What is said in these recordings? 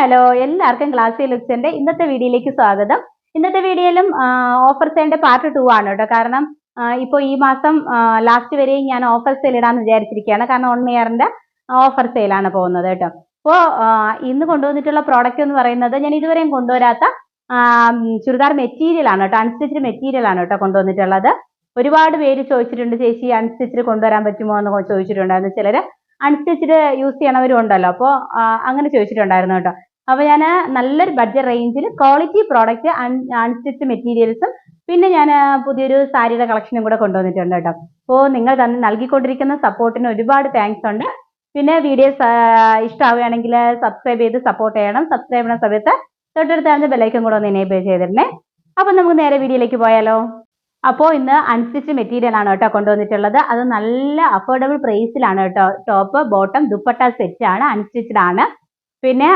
Hello എല്ലാവർക്കും ക്ലാസ്സിൽ ലുക്സിന്റെ ഇന്നത്തെ വീഡിയോയിലേക്ക് സ്വാഗതം. ഇന്നത്തെ വീഡിയോയിലും ഓഫർ സെയിലിന്റെ പാർട്ട് ടു ആണ് കേട്ടോ. കാരണം ഇപ്പൊ ഈ മാസം ലാസ്റ്റ് വരെയും ഞാൻ ഓഫർ സെയിൽ ഇടാന്ന് വിചാരിച്ചിരിക്കുകയാണ്. കാരണം വൺ ഇയറിന്റെ ഓഫർ സെയിലാണ് പോകുന്നത് കേട്ടോ. അപ്പോൾ ഇന്ന് കൊണ്ടുവന്നിട്ടുള്ള പ്രോഡക്റ്റ് എന്ന് പറയുന്നത് ഞാൻ ഇതുവരെയും കൊണ്ടുവരാത്ത ചുരിദാർ മെറ്റീരിയൽ ആണ് കേട്ടോ. അൺസ്റ്റിച്ച്ഡ് മെറ്റീരിയൽ ആണ് കേട്ടോ കൊണ്ടുവന്നിട്ടുള്ളത്. ഒരുപാട് പേര് ചോദിച്ചിട്ടുണ്ട് ചേച്ചി അൺസ്റ്റിച്ച്ഡ് കൊണ്ടുവരാൻ പറ്റുമോ? എന്ന് ചോദിച്ചിട്ടുണ്ടായിരുന്നു. ചിലര് അൺസ്റ്റിച്ച്ഡ് യൂസ് ചെയ്യണവരും ഉണ്ടല്ലോ. അപ്പോൾ അങ്ങനെ ചോദിച്ചിട്ടുണ്ടായിരുന്നു കേട്ടോ. അപ്പോൾ ഞാൻ നല്ലൊരു ബഡ്ജറ്റ് റേഞ്ചിൽ ക്വാളിറ്റി പ്രോഡക്റ്റ് അൺസ്റ്റിച്ച് മെറ്റീരിയൽസും പിന്നെ ഞാൻ പുതിയൊരു സാരിയുടെ കളക്ഷനും കൂടെ കൊണ്ടുവന്നിട്ടുണ്ട് കേട്ടോ. അപ്പോൾ നിങ്ങൾ തന്നെ നൽകിക്കൊണ്ടിരിക്കുന്ന സപ്പോർട്ടിന് ഒരുപാട് താങ്ക്സ് ഉണ്ട്. പിന്നെ വീഡിയോസ് ഇഷ്ടമാവുകയാണെങ്കിൽ സബ്സ്ക്രൈബ് ചെയ്ത് സപ്പോർട്ട് ചെയ്യണം. സബ്സ്ക്രൈബ് ചെയ്യുന്ന സമയത്ത് തൊട്ടടുത്താണ് ബെല്ലൈക്കും കൂടെ ഒന്ന് എനേബിൾ ചെയ്തിരുന്നേ അപ്പോൾ നമുക്ക് നേരെ വീഡിയോയിലേക്ക് പോയാലോ? അപ്പോൾ ഇന്ന് അൺസ്റ്റിച്ച് മെറ്റീരിയൽ ആണ് കേട്ടോ കൊണ്ടുവന്നിട്ടുള്ളത്. അത് നല്ല അഫോർഡബിൾ പ്രൈസിലാണ് കേട്ടോ. ടോപ്പ് ബോട്ടം ദുപ്പട്ട സെറ്റ് ആണ് അൺസ്റ്റിച്ച്ഡ് ആണ്. പിന്നെ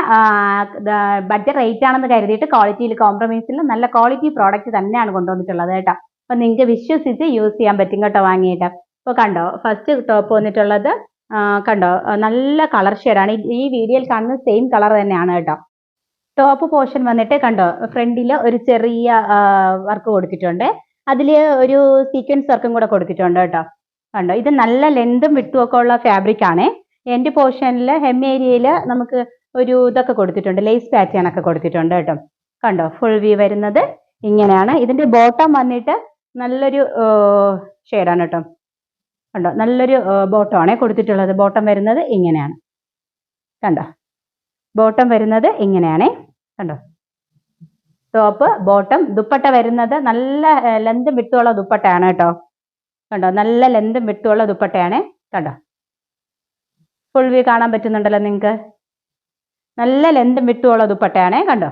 ബഡ്ജറ്റ് റേറ്റ് ആണെന്ന് കരുതിയിട്ട് ക്വാളിറ്റിയിൽ കോംപ്രമൈസിൽ നല്ല ക്വാളിറ്റി പ്രോഡക്റ്റ് തന്നെയാണ് കൊണ്ടുവന്നിട്ടുള്ളത് കേട്ടോ. അപ്പം നിങ്ങൾക്ക് വിശ്വസിച്ച് യൂസ് ചെയ്യാൻ പറ്റും കേട്ടോ വാങ്ങിയിട്ട്. ഇപ്പോൾ കണ്ടോ ഫസ്റ്റ് ടോപ്പ് വന്നിട്ടുള്ളത് കണ്ടോ നല്ല കളർ ഷെയ്ഡാണ് ഈ വീഡിയോയിൽ കാണുന്ന സെയിം കളർ തന്നെയാണ് കേട്ടോ. ടോപ്പ് പോർഷൻ വന്നിട്ട് കണ്ടോ ഫ്രണ്ടിൽ ഒരു ചെറിയ വർക്ക് കൊടുത്തിട്ടുണ്ട്. അതിൽ ഒരു സീക്വൻസ് വർക്കും കൂടെ കൊടുത്തിട്ടുണ്ട് കേട്ടോ. കണ്ടോ ഇത് നല്ല ലെന്തും വിട്ടുമൊക്കെ ഉള്ള ഫാബ്രിക് ആണ്. എന്റെ പോർഷനിൽ ഹെം ഏരിയയിൽ നമുക്ക് ഒരു ഇതൊക്കെ കൊടുത്തിട്ടുണ്ട് ലേസ് പാറ്റേൺ ഒക്കെ കൊടുത്തിട്ടുണ്ട് കേട്ടോ. കണ്ടോ ഫുൾ വ്യൂ വരുന്നത് ഇങ്ങനെയാണ്. ഇതിന്റെ ബോട്ടം വന്നിട്ട് നല്ലൊരു ഷെയ്ഡാണ് കേട്ടോ. കണ്ടോ നല്ലൊരു ബോട്ടം ആണ് കൊടുത്തിട്ടുള്ളത്. ബോട്ടം വരുന്നത് ഇങ്ങനെയാണ്. കണ്ടോ ബോട്ടം വരുന്നത് ഇങ്ങനെയാണേ. കണ്ടോ ടോപ്പ് ബോട്ടം ദുപ്പട്ട വരുന്നത് നല്ല ലെന്തും വിട്ടുള്ള ദുപ്പട്ടയാണ് കേട്ടോ. കണ്ടോ നല്ല ലെന്തും വിട്ടുള്ള ദുപ്പട്ടയാണ്. കണ്ടോ ഫുൾ വ്യൂ കാണാൻ പറ്റുന്നുണ്ടല്ലോ നിങ്ങൾക്ക്. നല്ല ലെന്തും വിട്ടുമുള്ള ദുപ്പട്ടയാണേ കണ്ടോ?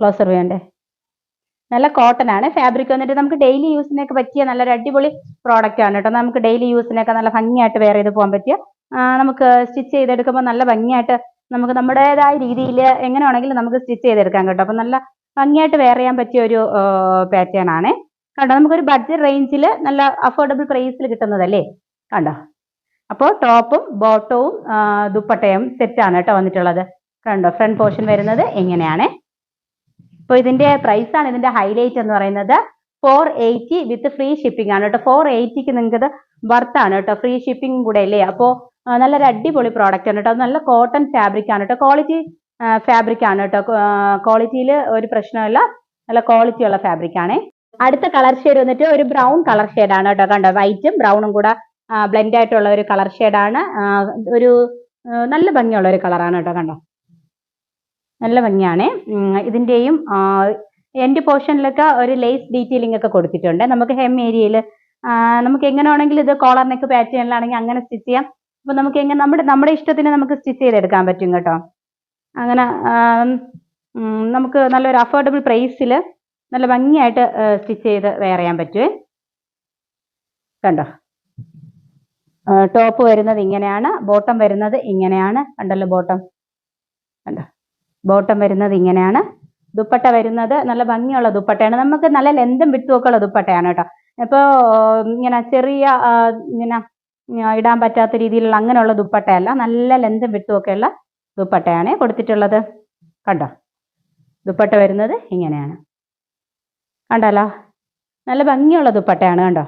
ക്ലോസർ വേണ്ടേ നല്ല കോട്ടൺ ആണ്. ഫാബ്രിക് വന്നിട്ട് നമുക്ക് ഡെയിലി യൂസിനൊക്കെ പറ്റിയ നല്ലൊരു അടിപൊളി പ്രോഡക്റ്റ് ആണ് കേട്ടോ. നമുക്ക് ഡെയിലി യൂസിനൊക്കെ നല്ല ഭംഗിയായിട്ട് വെയർ ചെയ്ത് പോകാൻ പറ്റിയ നമുക്ക് സ്റ്റിച്ച് ചെയ്തെടുക്കുമ്പോൾ നല്ല ഭംഗിയായിട്ട് നമുക്ക് നമ്മുടേതായ രീതിയിൽ എങ്ങനെ വേണമെങ്കിലും നമുക്ക് സ്റ്റിച്ച് ചെയ്തെടുക്കാം കേട്ടോ. അപ്പം നല്ല ഭംഗിയായിട്ട് വെയർ ചെയ്യാൻ പറ്റിയ ഒരു പാറ്റേൺ ആണ്. കണ്ടോ? നമുക്കൊരു ബഡ്ജറ്റ് റേഞ്ചിൽ നല്ല അഫോർഡബിൾ പ്രൈസിൽ കിട്ടുന്നതല്ലേ? കണ്ടോ? അപ്പോൾ ടോപ്പും ബോട്ടവും ദുപ്പട്ടയും സെറ്റാണ് കേട്ടോ വന്നിട്ടുള്ളത്. കണ്ടോ ഫ്രണ്ട് പോർഷൻ വരുന്നത് എങ്ങനെയാണ്? അപ്പോൾ ഇതിന്റെ പ്രൈസ് ആണ് ഇതിന്റെ ഹൈലൈറ്റ് എന്ന് പറയുന്നത് four eighty with free shipping ആണ് കേട്ടോ. ഫോർ എയ്റ്റിക്ക് നിങ്ങൾക്ക് ഇത് വർത്ത് ആണ് കേട്ടോ. ഫ്രീ ഷിപ്പിംഗ് കൂടെ അല്ലേ? അപ്പോ നല്ലൊരു അടിപൊളി പ്രോഡക്റ്റ് ആണ് കേട്ടോ. നല്ല കോട്ടൺ ഫാബ്രിക് ആണ് കേട്ടോ. ക്വാളിറ്റി ഫാബ്രിക് ആണ് കേട്ടോ. ക്വാളിറ്റിയിൽ ഒരു പ്രശ്നമില്ല നല്ല ക്വാളിറ്റി ഉള്ള ഫാബ്രിക് ആണേ. അടുത്ത കളർ ഷെയ്ഡ് വന്നിട്ട് ഒരു ബ്രൗൺ കളർ ഷെയ്ഡ് ആണ് കേട്ടോ. കണ്ടോ വൈറ്റും ബ്രൗണും കൂടെ ബ്ലെൻഡ് ആയിട്ടുള്ള ഒരു കളർ ആണ്. ഒരു നല്ല ഭംഗിയുള്ള ഒരു കളറാണ് കേട്ടോ കണ്ടോ? നല്ല ഭംഗിയാണ്. ഇതിന്റെയും എൻഡ് പോർഷനിലൊക്കെ ഒരു ലേസ് ഡീറ്റെയിലിംഗ് ഒക്കെ കൊടുത്തിട്ടുണ്ട്. നമുക്ക് ഹെം ഏരിയയിൽ നമുക്ക് എങ്ങനെ ആണെങ്കിലും ഇത് കോളർ നെക്ക് പാറ്റേണിലാണെങ്കിൽ അങ്ങനെ സ്റ്റിച്ച് ചെയ്യാം. അപ്പൊ നമുക്ക് എങ്ങനെ നമ്മുടെ നമ്മുടെ ഇഷ്ടത്തിന് നമുക്ക് സ്റ്റിച്ച് ചെയ്തെടുക്കാൻ പറ്റും കേട്ടോ. അങ്ങനെ നമുക്ക് നല്ലൊരു അഫോർഡബിൾ പ്രൈസിൽ നല്ല ഭംഗിയായിട്ട് സ്റ്റിച്ച് ചെയ്ത് വെയർ ചെയ്യാൻ പറ്റുമേ കണ്ടോ? ടോപ്പ് വരുന്നത് ഇങ്ങനെയാണ് ബോട്ടം വരുന്നത് ഇങ്ങനെയാണ്. കണ്ടല്ലോ ബോട്ടം കണ്ടോ? ബോട്ടം വരുന്നത് ഇങ്ങനെയാണ്. ദുപ്പട്ട വരുന്നത് നല്ല ഭംഗിയുള്ള ദുപ്പട്ടയാണ്. നമുക്ക് നല്ല ലെന്തും വിട്ടുമൊക്കെ ഉള്ള ദുപ്പട്ടയാണ് കേട്ടോ. ഇപ്പോൾ ഇങ്ങനെ ചെറിയ ഇങ്ങനെ ഇടാൻ പറ്റാത്ത രീതിയിലുള്ള അങ്ങനെയുള്ള ദുപ്പട്ടയല്ല. നല്ല ലെന്തും വിട്ടുമൊക്കെയുള്ള ദുപ്പട്ടയാണ് കൊടുത്തിട്ടുള്ളത്. കണ്ടോ? ദുപ്പട്ട വരുന്നത് ഇങ്ങനെയാണ്. കണ്ടല്ലോ? നല്ല ഭംഗിയുള്ള ദുപ്പട്ടയാണ് കണ്ടോ?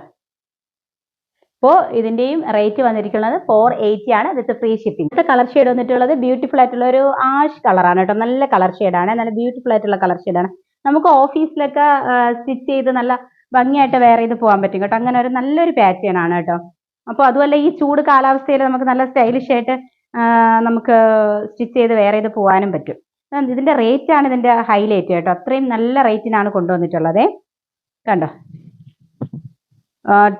അപ്പോൾ ഇതിന്റെയും റേറ്റ് വന്നിരിക്കുന്നത് ഫോർ എയ്റ്റി ആണ് വിത്ത് ഫ്രീ ഷിപ്പിംഗ് അടുത്ത കളർ ഷെയ്ഡ് വന്നിട്ടുള്ളത് ബ്യൂട്ടിഫുൾ ആയിട്ടുള്ള ഒരു ആഷ് കളറാണ് കേട്ടോ. നല്ല കളർ ആണ്. നല്ല ബ്യൂട്ടിഫുൾ ആയിട്ടുള്ള കളർ ആണ്. നമുക്ക് ഓഫീസിലൊക്കെ സ്റ്റിച്ച് ചെയ്ത് നല്ല ഭംഗിയായിട്ട് വെയർ ചെയ്ത് പോകാൻ പറ്റും കേട്ടോ. അങ്ങനെ ഒരു നല്ലൊരു പാറ്റേൺ ആണ് കേട്ടോ. അപ്പോൾ അതുമല്ല ഈ ചൂട് കാലാവസ്ഥയിൽ നമുക്ക് നല്ല സ്റ്റൈലിഷ് ആയിട്ട് നമുക്ക് സ്റ്റിച്ച് ചെയ്ത് വെയർ ചെയ്ത് പോകാനും പറ്റും. ഇതിന്റെ റേറ്റ് ആണ് ഇതിന്റെ ഹൈലൈറ്റ് കേട്ടോ. അത്രയും നല്ല റേറ്റിനാണ് കൊണ്ടുവന്നിട്ടുള്ളത്. കണ്ടോ?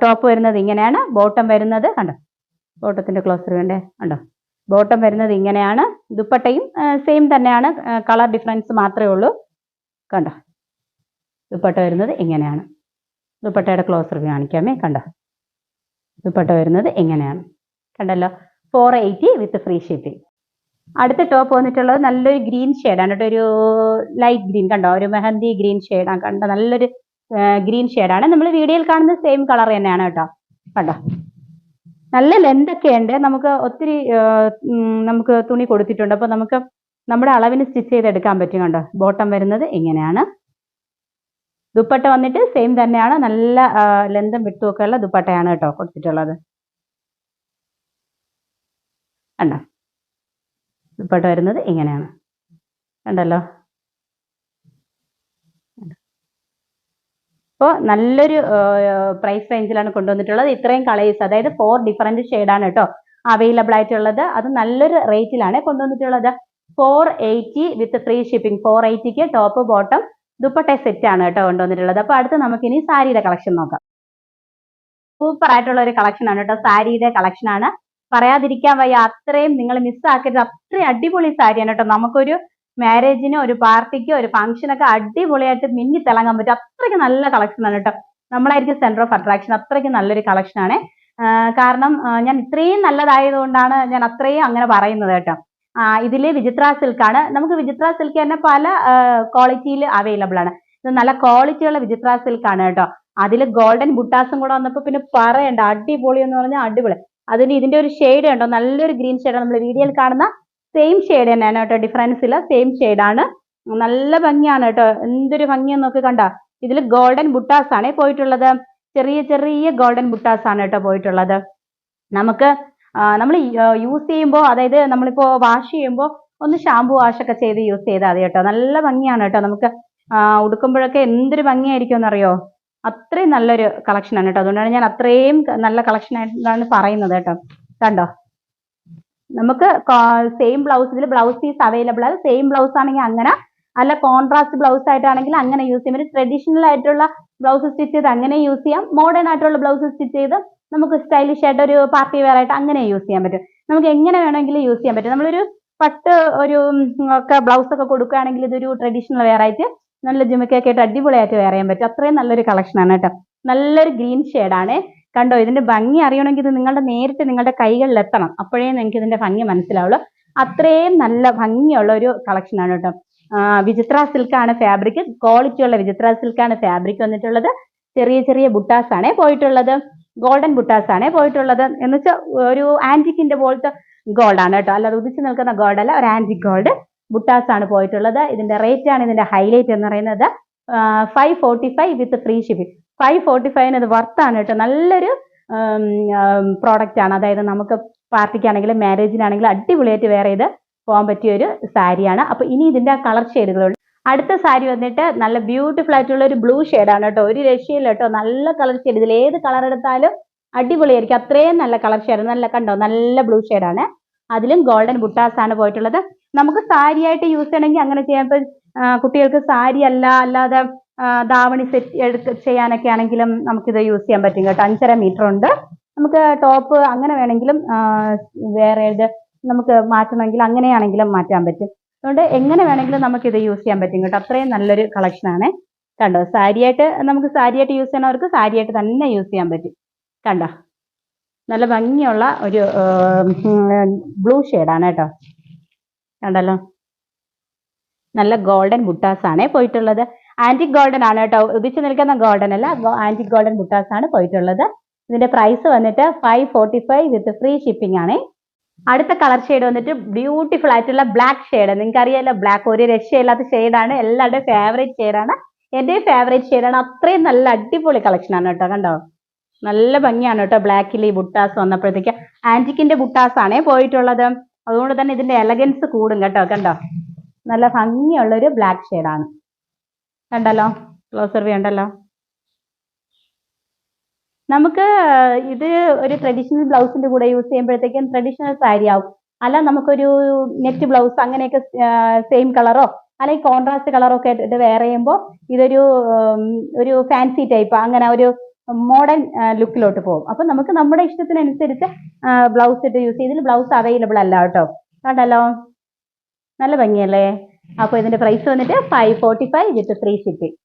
ടോപ്പ് വരുന്നത് ഇങ്ങനെയാണ് ബോട്ടം വരുന്നത് കണ്ടോ? ബോട്ടത്തിന്റെ ക്ലോസർ വേണ്ടേ കണ്ടോ? ബോട്ടം വരുന്നത് ഇങ്ങനെയാണ് ദുപ്പട്ടയും സെയിം തന്നെയാണ് കളർ ഡിഫറൻസ് മാത്രമേ ഉള്ളൂ കണ്ടോ? ദുപ്പട്ട വരുന്നത് ഇങ്ങനെയാണ്. ദുപ്പട്ടയുടെ ക്ലോസർ കാണിക്കാമേ കണ്ടോ? ദുപ്പട്ട വരുന്നത് ഇങ്ങനെയാണ് കണ്ടല്ലോ? Four eighty with free shipping അടുത്ത ടോപ്പ് വന്നിട്ടുള്ളത് നല്ലൊരു ഗ്രീൻ ഷെയ്ഡാണ് കേട്ടോ ഒരു ലൈറ്റ് ഗ്രീൻ കണ്ടോ? ഒരു മെഹന്തി ഗ്രീൻ ഷെയ്ഡാണ് കണ്ടോ? നല്ലൊരു ഗ്രീൻ ഷെയ്ഡാണ് നമ്മൾ വീഡിയോയിൽ കാണുന്ന സെയിം കളർ തന്നെയാണ് കേട്ടോ. കണ്ടോ? നല്ല ലെന്ത് ഒക്കെ ഉണ്ട്. നമുക്ക് ഒത്തിരി നമുക്ക് തുണി കൊടുത്തിട്ടുണ്ട്. അപ്പോൾ നമുക്ക് നമ്മുടെ അളവിന് സ്റ്റിച്ച് ചെയ്തെടുക്കാൻ പറ്റും കണ്ടോ? ബോട്ടം വരുന്നത് ഇങ്ങനെയാണ്. ദുപ്പട്ട വന്നിട്ട് സെയിം തന്നെയാണ്. നല്ല ലെന്തും വിട്ടുമൊക്കെ ഉള്ള ദുപ്പട്ടയാണ് കേട്ടോ കൊടുത്തിട്ടുള്ളത്. കണ്ടോ? ദുപ്പട്ട വരുന്നത് ഇങ്ങനെയാണ്. കണ്ടല്ലോ? അപ്പോൾ നല്ലൊരു പ്രൈസ് റേഞ്ചിലാണ് കൊണ്ടുവന്നിട്ടുള്ളത്. ഇത്രയും കളേഴ്സ് അതായത് ഫോർ ഡിഫറെന്റ് ആണ് കേട്ടോ അവൈലബിൾ ആയിട്ടുള്ളത്. അത് നല്ലൊരു റേറ്റിലാണ് കൊണ്ടുവന്നിട്ടുള്ളത്. Four eighty with free shipping four എയ്റ്റിക്ക് top bottom dupatta set ആണ് കേട്ടോ കൊണ്ടുവന്നിട്ടുള്ളത്. അപ്പോൾ അടുത്ത് നമുക്കിനി സാരിയുടെ കളക്ഷൻ നോക്കാം. സൂപ്പർ ആയിട്ടുള്ള ഒരു കളക്ഷൻ ആണ് കേട്ടോ സാരിയുടെ കളക്ഷൻ ആണ്. പറയാതിരിക്കാൻ വയ്യ. അത്രയും നിങ്ങൾ മിസ്സാക്കരുത് അത്രയും അടിപൊളി സാരിയാണ് കേട്ടോ നമുക്കൊരു മാരേജിനോ ഒരു പാർട്ടിക്ക് ഒരു ഫംഗ്ഷനൊക്കെ അടിപൊളിയായിട്ട് മിന്നി തിളങ്ങാൻ പറ്റും. അത്രയ്ക്ക് നല്ല കളക്ഷൻ ആണ് കേട്ടോ. നമ്മളായിരിക്കും സെന്റർ ഓഫ് അട്രാക്ഷൻ അത്രയ്ക്ക് നല്ലൊരു കളക്ഷൻ ആണ്. കാരണം ഞാൻ ഇത്രയും നല്ലതായതുകൊണ്ടാണ് ഞാൻ അത്രയും അങ്ങനെ പറയുന്നത് കേട്ടോ. ഇതിൽ വിചിത്ര സിൽക്കാണ് നമുക്ക് വിചിത്ര സിൽക്ക് തന്നെ പല ക്വാളിറ്റിയിൽ അവൈലബിൾ ആണ്. ഇത് നല്ല ക്വാളിറ്റിയുള്ള വിചിത്ര സിൽക്കാണ് കേട്ടോ. അതിൽ ഗോൾഡൻ ബുട്ടാസും കൂടെ വന്നപ്പോൾ പിന്നെ പറയണ്ട അടിപൊളി എന്ന് പറഞ്ഞാൽ അടിപൊളി. അതിന് ഇതിന്റെ ഒരു ഷെയ്ഡ് ഉണ്ടോ? നല്ലൊരു ഗ്രീൻ ഷെയ്ഡ് നമ്മൾ വീഡിയോയിൽ കാണുന്ന സെയിം ഷെയ്ഡ് തന്നെയാണ് കേട്ടോ. ഡിഫറൻസ് ഇല്ല സെയിം ആണ്. നല്ല ഭംഗിയാണ് കേട്ടോ. എന്തൊരു ഭംഗിയെന്ന് നോക്കി കണ്ട. ഇതിൽ ഗോൾഡൻ ബുട്ടാസ് ആണ് പോയിട്ടുള്ളത്. ചെറിയ ചെറിയ ഗോൾഡൻ ബുട്ടാസ് ആണ് കേട്ടോ പോയിട്ടുള്ളത്. നമുക്ക് നമ്മൾ യൂസ് ചെയ്യുമ്പോൾ അതായത് നമ്മളിപ്പോ വാഷ് ചെയ്യുമ്പോൾ ഒന്ന് ഷാമ്പു വാഷ് ഒക്കെ ചെയ്ത് യൂസ് ചെയ്താൽ മതി കേട്ടോ. നല്ല ഭംഗിയാണ് കേട്ടോ. നമുക്ക് ഉടുക്കുമ്പോഴൊക്കെ എന്തൊരു ഭംഗിയായിരിക്കും എന്നറിയോ? അത്രയും നല്ലൊരു കളക്ഷൻ ആണ് കേട്ടോ. അതുകൊണ്ടാണ് ഞാൻ അത്രയും നല്ല കളക്ഷൻ ആയിട്ടാണ് പറയുന്നത് കേട്ടോ. കണ്ടോ? നമുക്ക് സെയിം ബ്ലൗസ് ഇതിൽ ബ്ലൗസ് പീസ് അവൈലബിൾ ആണ് സെയിം ബ്ലൗസ് ആണെങ്കിൽ അങ്ങനെ അല്ല കോൺട്രാസ്റ്റ് ബ്ലൗസ് ആയിട്ടാണെങ്കിൽ അങ്ങനെ യൂസ് ചെയ്യാം. ഒരു ട്രഡീഷണൽ ആയിട്ടുള്ള ബ്ലൗസ് സ്റ്റിച്ച് ചെയ്ത് അങ്ങനെ യൂസ് ചെയ്യാം. മോഡേൺ ആയിട്ടുള്ള ബ്ലൗസ് സ്റ്റിച്ച് ചെയ്ത് നമുക്ക് സ്റ്റൈലിഷ് ആയിട്ട് ഒരു പാർട്ടി വെയർ ആയിട്ട് അങ്ങനെ യൂസ് ചെയ്യാൻ പറ്റും. നമുക്ക് എങ്ങനെ വേണമെങ്കിലും യൂസ് ചെയ്യാൻ പറ്റും. നമ്മളൊരു പട്ട് ഒരു ഒക്കെ ബ്ലൗസ് ഒക്കെ കൊടുക്കുകയാണെങ്കിൽ ഇതൊരു ട്രഡീഷണൽ വെയർ ആയിട്ട് നല്ല ജിമിക്കൊക്കെ ആയിട്ട് അടിപൊളിയായിട്ട് വെയർ ചെയ്യാൻ പറ്റും. അത്രയും നല്ലൊരു കളക്ഷൻ ആണ് കേട്ടോ. നല്ലൊരു ഗ്രീൻ ആണ്. കണ്ടോ ഇതിന്റെ ഭംഗി അറിയണമെങ്കിൽ ഇത് നിങ്ങളുടെ നേരിട്ട് നിങ്ങളുടെ കൈകളിൽ എത്തണം അപ്പോഴേ നിങ്ങൾക്ക് ഇതിന്റെ ഭംഗി മനസ്സിലാവുള്ളൂ. അത്രയും നല്ല ഭംഗിയുള്ള ഒരു കളക്ഷൻ ആണ് കേട്ടോ. വിചിത്ര സിൽക്കാണ് ഫാബ്രിക് ക്വാളിറ്റി ഉള്ള വിചിത്ര സിൽക്കാണ് ഫാബ്രിക് വന്നിട്ടുള്ളത്. ചെറിയ ചെറിയ ബുട്ടാസ് ആണേ പോയിട്ടുള്ളത്. ഗോൾഡൻ ബുട്ടാസ് ആണേ പോയിട്ടുള്ളത്. എന്ന് വെച്ചാൽ ഒരു ആന്റിക്കിന്റെ പോലത്തെ ഗോൾഡ് ആണ് കേട്ടോ. അല്ലാതെ ഉദിച്ചു നിൽക്കുന്ന ഗോൾഡ് അല്ല ഒരു ആന്റിക് ഗോൾഡ് ബുട്ടാസ് ആണ് പോയിട്ടുള്ളത്. ഇതിന്റെ റേറ്റ് ആണ് ഇതിന്റെ ഹൈലൈറ്റ് എന്ന് പറയുന്നത്. Five forty five with free shipping five forty ഫൈവിന് ഇത് വർത്താണ് കേട്ടോ. നല്ലൊരു പ്രോഡക്റ്റ് ആണ്. അതായത് നമുക്ക് പാർട്ടിക്കാണെങ്കിലും മാരേജിനാണെങ്കിലും അടിപൊളിയായിട്ട് വേറെ ഇത് പോകാൻ പറ്റിയ ഒരു സാരിയാണ് അപ്പോൾ ഇനി ഇതിന്റെ കളർ ഷെയ്ഡുകളുണ്ട് അടുത്ത സാരി വന്നിട്ട് നല്ല ബ്യൂട്ടിഫുൾ ആയിട്ടുള്ള ഒരു ബ്ലൂ ഷെയ്ഡാണ് കേട്ടോ. ഒരു രക്ഷയില്ല കേട്ടോ. നല്ല കളർ ഷെയ്ഡ് ഇതിൽ ഏത് കളർ എടുത്താലും അടിപൊളിയായിരിക്കും. അത്രയും നല്ല കളർ ഷെയ്ഡ് നല്ല കണ്ടോ? നല്ല ബ്ലൂ ഷെയ്ഡാണ് അതിലും ഗോൾഡൻ ബുട്ടാസ് ആണ് പോയിട്ടുള്ളത്. നമുക്ക് സാരിയായിട്ട് യൂസ് ചെയ്യണമെങ്കിൽ അങ്ങനെ ചെയ്യാം. കുട്ടികൾക്ക് സാരി അല്ല അല്ലാതെ ദാവണി സെറ്റ് എടുക്ക ചെയ്യാനൊക്കെ ആണെങ്കിലും നമുക്കിത് യൂസ് ചെയ്യാൻ പറ്റും കേട്ടോ. അഞ്ചര മീറ്റർ ഉണ്ട്. നമുക്ക് ടോപ്പ് അങ്ങനെ വേണമെങ്കിലും വേറെ ഇത് നമുക്ക് മാറ്റണമെങ്കിൽ അങ്ങനെയാണെങ്കിലും മാറ്റാൻ പറ്റും. അതുകൊണ്ട് എങ്ങനെ വേണമെങ്കിലും നമുക്കിത് യൂസ് ചെയ്യാൻ പറ്റും കേട്ടോ. അത്രയും നല്ലൊരു കളക്ഷനാണ് കണ്ടോ? സാരിയായിട്ട് നമുക്ക് സാരിയായിട്ട് യൂസ് ചെയ്യണവർക്ക് സാരിയായിട്ട് തന്നെ യൂസ് ചെയ്യാൻ പറ്റും. കണ്ടോ? നല്ല ഭംഗിയുള്ള ഒരു ബ്ലൂ ഷെയ്ഡാണ് കേട്ടോ. കണ്ടല്ലോ? നല്ല ഗോൾഡൻ ബുട്ടാസ് ആണ് പോയിട്ടുള്ളത്. ആന്റിക് ഗോൾഡൻ ആണ് കേട്ടോ. ഉദിച്ചു നിൽക്കുന്ന ഗോൾഡൻ അല്ല ആന്റിക് ഗോൾഡൻ ബുട്ടാസ് ആണ് പോയിട്ടുള്ളത്. ഇതിന്റെ പ്രൈസ് വന്നിട്ട് five forty five with free shipping ആണ്. അടുത്ത കളർ ഷെയ്ഡ് വന്നിട്ട് ബ്യൂട്ടിഫുൾ ആയിട്ടുള്ള ബ്ലാക്ക് ഷെയ്ഡ് നിങ്ങൾക്ക് അറിയാലോ ബ്ലാക്ക് ഒരു രക്ഷയില്ലാത്ത ഷെയ്ഡാണ് എല്ലാവരുടെയും ഫേവറേറ്റ് ഷെയ്ഡാണ് എന്റെ ഫേവറേറ്റ് ഷെയ്ഡാണ് അത്രയും നല്ല അടിപൊളി കളക്ഷൻ ആണ് കേട്ടോ കണ്ടോ? നല്ല ഭംഗിയാണ് കേട്ടോ ബ്ലാക്കിൽ ഈ ബുട്ടാസ് വന്നപ്പോഴത്തേക്ക്. ആന്റിക്കിന്റെ ബുട്ടാസ് ആണേ പോയിട്ടുള്ളത്. അതുകൊണ്ട് തന്നെ ഇതിന്റെ എലഗൻസ് കൂടും കേട്ടോ കണ്ടോ? നല്ല ഭംഗിയുള്ളൊരു ബ്ലാക്ക് ഷെയ്ഡാണ് കണ്ടല്ലോ? ക്ലോസർ വ്യൂ ഉണ്ടല്ലോ നമുക്ക് ഇത് ഒരു ട്രഡീഷണൽ ബ്ലൗസിന്റെ കൂടെ യൂസ് ചെയ്യുമ്പോഴത്തേക്കും ട്രഡീഷണൽ സാരി ആവും. അല്ല നമുക്കൊരു നെറ്റ് ബ്ലൗസ് അങ്ങനെയൊക്കെ സെയിം കളറോ അല്ലെങ്കിൽ കോൺട്രാസ്റ്റ് കളറോ ഒക്കെ ഇട്ടിട്ട് വെയർ ചെയ്യുമ്പോൾ ഇതൊരു ഒരു ഫാൻസി ടൈപ്പ് അങ്ങനെ ഒരു മോഡേൺ ലുക്കിലോട്ട് പോകും. അപ്പൊ നമുക്ക് നമ്മുടെ ഇഷ്ടത്തിനനുസരിച്ച് ബ്ലൗസ് ഇട്ട് യൂസ് ചെയ്തിൽ ബ്ലൗസ് അവൈലബിൾ അല്ല കേട്ടോ. കണ്ടല്ലോ? നല്ല ഭംഗിയല്ലേ? അപ്പൊ ഇതിന്റെ പ്രൈസ് വന്നിട്ട് five forty five with free shipping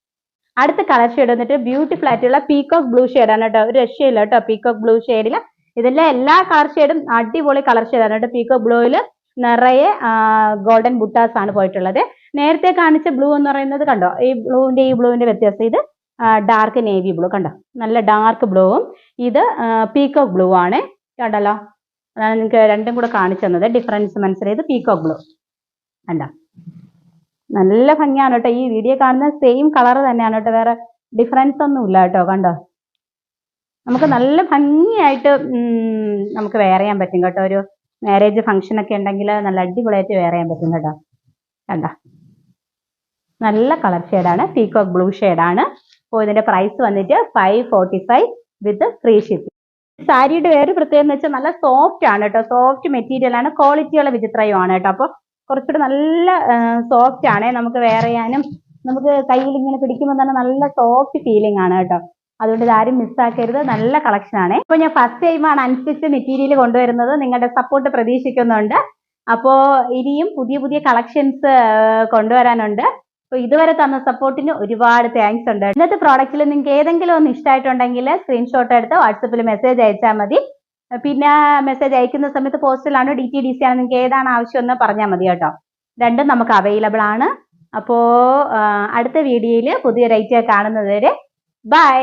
അടുത്ത കളർ ഷെയ്ഡ് വന്നിട്ട് ബ്യൂട്ടിഫുൾ ആയിട്ടുള്ള പീകോക്ക് ബ്ലൂ ആണ് കേട്ടോ. ഒരു രക്ഷയില്ല കേട്ടോ പീകോക്ക് ബ്ലൂ ഷെയ്ഡിൽ ഇതിലെ എല്ലാ കളർ ഷെയ്ഡും അടിപൊളി കളർ ഷെയ്ഡാണ് കേട്ടോ. പീകോക്ക് ബ്ലൂവിൽ നിറയെ ഗോൾഡൻ ബുട്ടാസ് ആണ് പോയിട്ടുള്ളത്. നേരത്തെ കാണിച്ച ബ്ലൂ എന്ന് പറയുന്നത് കണ്ടോ? ഈ ബ്ലൂവിന്റെ ഈ ബ്ലൂവിന്റെ വ്യത്യാസം. ഇത് ഡാർക്ക് നേവി ബ്ലൂ കണ്ടോ? നല്ല ഡാർക്ക് ബ്ലൂവും ഇത് പീകോക്ക് ബ്ലൂ ആണ്. കണ്ടല്ലോ? അതാണ് നിങ്ങൾക്ക് രണ്ടും കൂടെ കാണിച്ചു തന്നത്. ഡിഫറൻസ് മനസ്സിലായത് പീകോക്ക് ബ്ലൂ കണ്ടോ. നല്ല ഭംഗിയാണ് കേട്ടോ ഈ വീഡിയോ കാണുന്ന സെയിം കളർ തന്നെയാണ് കേട്ടോ. വേറെ ഡിഫറൻസ് ഒന്നും ഇല്ല കേട്ടോ കണ്ടോ? നമുക്ക് നല്ല ഭംഗിയായിട്ട് നമുക്ക് വെയർ ചെയ്യാൻ പറ്റും കേട്ടോ. ഒരു മാരേജ് ഫംഗ്ഷൻ ഒക്കെ ഉണ്ടെങ്കിൽ നല്ല അടിപൊളിയായിട്ട് വെയർ ചെയ്യാൻ പറ്റും കേട്ടോ. കണ്ട? നല്ല കളർ ഷെയ്ഡാണ് പീകോക്ക് ബ്ലൂ ഷെയ്ഡാണ് അപ്പോൾ ഇതിന്റെ പ്രൈസ് വന്നിട്ട് five forty five with free shipping സാരിയുടെ വേറൊരു പ്രത്യേകത എന്ന് വെച്ചാൽ നല്ല സോഫ്റ്റ് ആണ് കേട്ടോ. സോഫ്റ്റ് മെറ്റീരിയൽ ആണ് ക്വാളിറ്റിയുള്ള വിചിത്രയുമാണ് കേട്ടോ. അപ്പോൾ കുറച്ചുകൂടെ നല്ല സോഫ്റ്റ് ആണ് നമുക്ക് വെയർ ചെയ്യാനും നമുക്ക് കയ്യിൽ ഇങ്ങനെ പിടിക്കുമ്പോൾ തന്നെ നല്ല സോഫ്റ്റ് ഫീലിംഗ് ആണ് കേട്ടോ. അതുകൊണ്ട് ഇതാരും മിസ്സാക്കരുത് നല്ല കളക്ഷൻ ആണ്. ഇപ്പൊ ഞാൻ ഫസ്റ്റ് ടൈമാണ് അൺസ്റ്റിച്ച് മെറ്റീരിയൽ കൊണ്ടുവരുന്നത്. നിങ്ങളുടെ സപ്പോർട്ട് പ്രതീക്ഷിക്കുന്നുണ്ട്. അപ്പോൾ ഇനിയും പുതിയ പുതിയ കളക്ഷൻസ് കൊണ്ടുവരാനുണ്ട്. അപ്പോൾ ഇതുവരെ തന്ന സപ്പോർട്ടിന് ഒരുപാട് താങ്ക്സ് ഉണ്ട്. ഇന്നത്തെ പ്രോഡക്റ്റിൽ നിങ്ങൾക്ക് ഏതെങ്കിലും ഒന്ന് ഇഷ്ടമായിട്ടുണ്ടെങ്കിൽ സ്ക്രീൻഷോട്ട് എടുത്ത് വാട്സപ്പിൽ മെസ്സേജ് അയച്ചാൽ മതി. പിന്നെ മെസ്സേജ് അയക്കുന്ന സമയത്ത് പോസ്റ്റലാണോ ഡി ടി ഡി സി ആണ് നിങ്ങൾക്ക് ഏതാണ് ആവശ്യം എന്ന് പറഞ്ഞാൽ മതി കേട്ടോ. രണ്ടും നമുക്ക് അവൈലബിൾ ആണ്. അപ്പോൾ അടുത്ത വീഡിയോയിൽ പുതിയൊരു ഐറ്റം കാണുന്നത് വരെ ബൈ